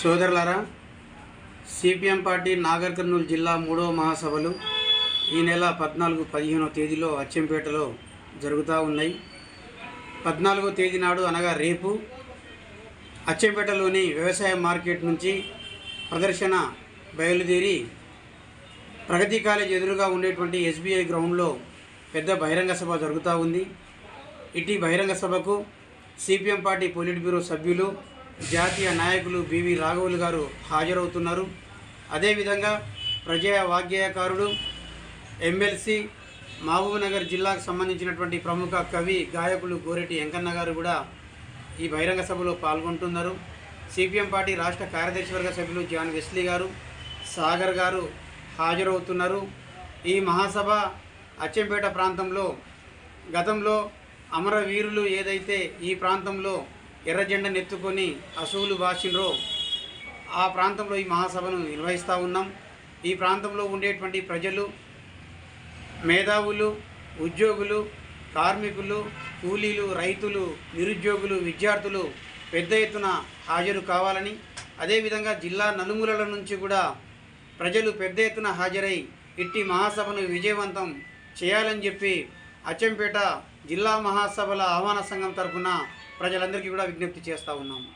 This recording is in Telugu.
సోదరులారా సిపిఎం పార్టీ నాగర్ కర్నూలు జిల్లా మూడవ మహాసభలు ఈ నెల పద్నాలుగు పదిహేనో తేదీలో అచ్చంపేటలో జరుగుతూ ఉన్నాయి. పద్నాలుగో తేదీ నాడు అనగా రేపు అచ్చంపేటలోని వ్యవసాయ మార్కెట్ నుంచి ప్రదర్శన బయలుదేరి ప్రగతి కాలేజ్ ఎదురుగా ఉండేటువంటి ఎస్బీఐ గ్రౌండ్లో పెద్ద బహిరంగ సభ జరుగుతూ ఉంది. ఇటీ బహిరంగ సభకు సిపిఎం పార్టీ పొలిట్ బ్యూరో సభ్యులు జాతీయ నాయకులు బివి రాఘవులు గారు హాజరవుతున్నారు. అదేవిధంగా ప్రజా వాగ్గేయకారుడు ఎమ్మెల్సీ మహబూబ్నగర్ జిల్లాకు సంబంధించినటువంటి ప్రముఖ కవి గాయకులు గోరెటి వెంకన్న గారు కూడా ఈ బహిరంగ సభలో పాల్గొంటున్నారు. సిపిఎం పార్టీ రాష్ట్ర కార్యదర్శి వర్గ సభ్యులు జాన్ వెస్లీ గారు సాగర్ గారు హాజరవుతున్నారు. ఈ మహాసభ అచ్చంపేట ప్రాంతంలో గతంలో అమరవీరులు ఏదైతే ఈ ప్రాంతంలో ఎర్రజెండ నెత్తుకొని ఎత్తుకొని అసువులు బాసిండ్రో ఆ ప్రాంతంలో ఈ మహాసభను నిర్వహిస్తూ ఉన్నాం. ఈ ప్రాంతంలో ఉండేటువంటి ప్రజలు మేధావులు ఉద్యోగులు కార్మికులు కూలీలు రైతులు నిరుద్యోగులు విద్యార్థులు పెద్ద ఎత్తున హాజరు కావాలని అదేవిధంగా జిల్లా నలుమూలల నుంచి కూడా ప్రజలు పెద్ద ఎత్తున హాజరై ఇట్టి మహాసభను విజయవంతం చేయాలని చెప్పి అచ్చంపేట జిల్లా మహాసభల ఆహ్వాన సంఘం తరఫున ప్రజలందరికీ కూడా విజ్ఞప్తి చేస్తూ ఉన్నాము.